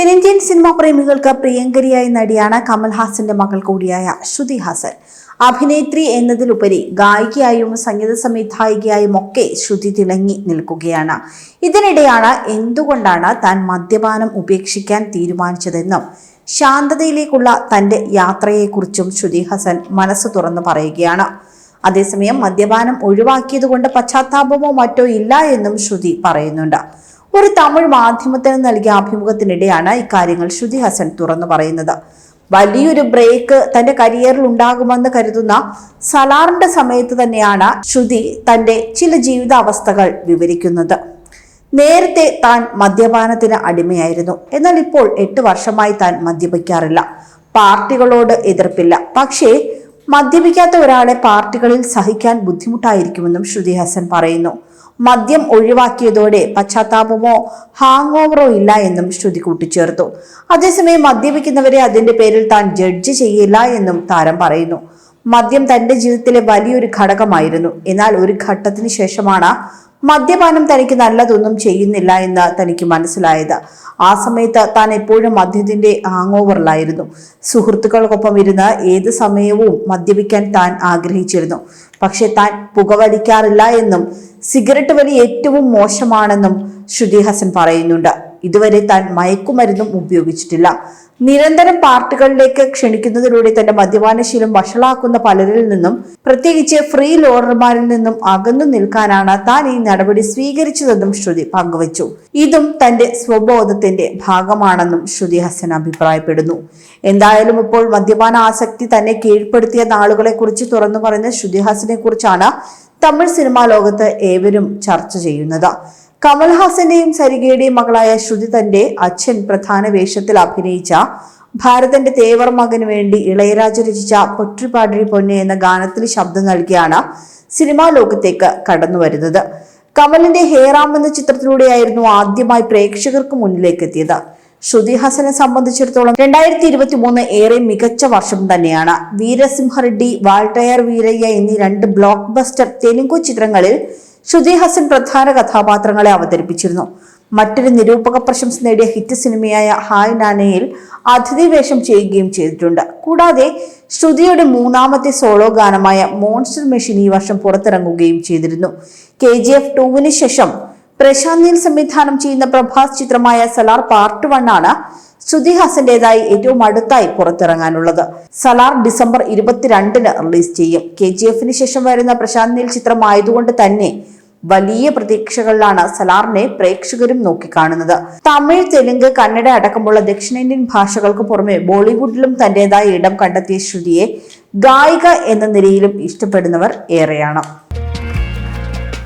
തെന്നിന്ത്യൻ സിനിമാ പ്രേമികൾക്ക് പ്രിയങ്കരിയായ നടിയാണ് കമൽഹാസന്റെ മകൾ കൂടിയായ ശ്രുതി ഹാസൻ. അഭിനേത്രി എന്നതിലുപരി ഗായികയായും സംഗീത സംവിധായികയായും ഒക്കെ ശ്രുതി തിളങ്ങി നിൽക്കുകയാണ്. ഇതിനിടെയാണ് എന്തുകൊണ്ടാണ് താൻ മദ്യപാനം ഉപേക്ഷിക്കാൻ തീരുമാനിച്ചതെന്നും ശാന്തതയിലേക്കുള്ള തന്റെ യാത്രയെക്കുറിച്ചും ശ്രുതി ഹസൻ മനസ്സ് തുറന്നു പറയുകയാണ്. അതേസമയം മദ്യപാനം ഒഴിവാക്കിയതുകൊണ്ട് പശ്ചാത്താപമോ മറ്റോ ഇല്ല എന്നും ശ്രുതി പറയുന്നുണ്ട്. ഒരു തമിഴ് മാധ്യമത്തിന് നൽകിയ അഭിമുഖത്തിനിടെയാണ് ഇക്കാര്യങ്ങൾ ശ്രുതി ഹസൻ തുറന്നു പറയുന്നത്. വലിയൊരു ബ്രേക്ക് തന്റെ കരിയറിൽ ഉണ്ടാകുമെന്ന് കരുതുന്ന സലാറിന്റെ സമയത്ത് തന്നെയാണ് ശ്രുതി തന്റെ ചില ജീവിതാവസ്ഥകൾ വിവരിക്കുന്നത്. നേരത്തെ താൻ മദ്യപാനത്തിന് അടിമയായിരുന്നു. എന്നാൽ ഇപ്പോൾ എട്ട് വർഷമായി താൻ മദ്യപിക്കാറില്ല. പാർട്ടികളോട് എതിർപ്പില്ല. പക്ഷേ മദ്യപിക്കാത്ത ഒരാളെ പാർട്ടികളിൽ സഹിക്കാൻ ബുദ്ധിമുട്ടായിരിക്കുമെന്നും ശ്രുതി ഹസൻ പറയുന്നു. മദ്യം ഒഴിവാക്കിയതോടെ പശ്ചാത്താപമോ ഹാങ് ഓവറോ ഇല്ല എന്നും ശ്രുതി കൂട്ടിച്ചേർത്തു. അതേസമയം മദ്യപിക്കുന്നവരെ അതിന്റെ പേരിൽ താൻ ജഡ്ജ് ചെയ്യില്ല എന്നും താരം പറയുന്നു. മദ്യം തന്റെ ജീവിതത്തിലെ വലിയൊരു ഘടകമായിരുന്നു. എന്നാൽ ഒരു ഘട്ടത്തിന് ശേഷമാണ് മദ്യപാനം തനിക്ക് നല്ലതൊന്നും ചെയ്യുന്നില്ല എന്ന് തനിക്ക് മനസ്സിലായത്. ആ സമയത്ത് താൻ എപ്പോഴും മദ്യത്തിന്റെ ഹാങ് ഓവറിലായിരുന്നു സുഹൃത്തുക്കൾക്കൊപ്പം ഇരുന്ന് ഏത് സമയവും മദ്യപിക്കാൻ താൻ ആഗ്രഹിച്ചിരുന്നു. പക്ഷെ താൻ പുകവലിക്കാറില്ല എന്നും സിഗരറ്റ് വലി ഏറ്റവും മോശമാണെന്നും ശ്രുതി ഹസൻ പറയുന്നുണ്ട്. ഇതുവരെ താൻ മയക്കുമരുന്നും ഉപയോഗിച്ചിട്ടില്ല. നിരന്തരം പാർട്ടികളിലേക്ക് ക്ഷണിക്കുന്നതിലൂടെ തന്റെ മദ്യപാനശീലം വഷളാക്കുന്ന പലരിൽ നിന്നും പ്രത്യേകിച്ച് ഫ്രീ ലോഡർമാരിൽ നിന്നും അകന്നു നിൽക്കാനാണ് താൻ ഈ നടപടി സ്വീകരിച്ചതെന്നും ശ്രുതി പങ്കുവച്ചു. ഇതും തന്റെ സ്വബോധത്തിന്റെ ഭാഗമാണെന്നും ശ്രുതി ഹസൻ അഭിപ്രായപ്പെടുന്നു. എന്തായാലും ഇപ്പോൾ മദ്യപാന ആസക്തി തന്നെ കീഴ്പ്പെടുത്തിയ നാളുകളെ കുറിച്ച് തുറന്നു പറഞ്ഞ ശ്രുതി ഹസനെ കുറിച്ചാണ് തമിഴ് സിനിമാ ലോകത്ത് ഏവരും ചർച്ച ചെയ്യുന്നത്. കമൽഹാസന്റെയും സരികയുടെയും മകളായ ശ്രുതി തന്റെ അച്ഛൻ പ്രധാന വേഷത്തിൽ അഭിനയിച്ച ഭാരതന്റെ തേവർ മകന് വേണ്ടി ഇളയരാജ രചിച്ച പൊറ്റുപാടി പൊന്നെ എന്ന ഗാനത്തിന് ശബ്ദം നൽകിയാണ് സിനിമാ ലോകത്തേക്ക് കടന്നു വരുന്നത്. കമലിന്റെ ഹേറാം എന്ന ചിത്രത്തിലൂടെയായിരുന്നു ആദ്യമായി പ്രേക്ഷകർക്ക് മുന്നിലേക്ക് എത്തിയത്. ശ്രുതി ഹസനെ സംബന്ധിച്ചിടത്തോളം രണ്ടായിരത്തി ഇരുപത്തി മൂന്ന് ഏറെ മികച്ച വർഷം തന്നെയാണ്. വീരസിംഹ റെഡ്ഡി വാൾട്ടയർ വീരയ്യ എന്നീ രണ്ട് ബ്ലോക്ക് ബസ്റ്റർ തെലുങ്കു ചിത്രങ്ങളിൽ ശ്രുതി ഹസൻ പ്രധാന കഥാപാത്രങ്ങളെ അവതരിപ്പിച്ചിരുന്നു. മറ്റൊരു നിരൂപക പ്രശംസ നേടിയ ഹിറ്റ് സിനിമയായ ഹായ് നാനയിൽ അതിഥി വേഷം ചെയ്യുകയും ചെയ്തിട്ടുണ്ട്. കൂടാതെ ശ്രുതിയുടെ മൂന്നാമത്തെ സോളോ ഗാനമായ മോൺസ്റ്റർ മെഷീൻ ഈ വർഷം പുറത്തിറങ്ങുകയും ചെയ്തിരുന്നു. കെ ജി എഫ് ടുവിന് ശേഷം പ്രശാന്ത് നീൽ സംവിധാനം ചെയ്യുന്ന പ്രഭാസ് ചിത്രമായ സലാർ പാർട്ട് വൺ ആണ് ശ്രുതി ഹാസന്റേതായി ഏറ്റവും അടുത്തായി പുറത്തിറങ്ങാനുള്ളത്. സലാർ ഡിസംബർ ഇരുപത്തിരണ്ടിന് റിലീസ് ചെയ്യും. കെ ജി എഫിന് ശേഷം വരുന്ന പ്രശാന്ത് നീൽ ചിത്രമായതുകൊണ്ട് തന്നെ വലിയ പ്രതീക്ഷകളിലാണ് സലാറിനെ പ്രേക്ഷകരും നോക്കിക്കാണുന്നത്. തമിഴ് തെലുങ്ക് കന്നഡ അടക്കമുള്ള ദക്ഷിണേന്ത്യൻ ഭാഷകൾക്ക് പുറമെ ബോളിവുഡിലും തന്റേതായ ഇടം കണ്ടെത്തിയ ശ്രുതിയെ ഗായിക എന്ന നിലയിലും ഇഷ്ടപ്പെടുന്നവർ ഏറെയാണ്.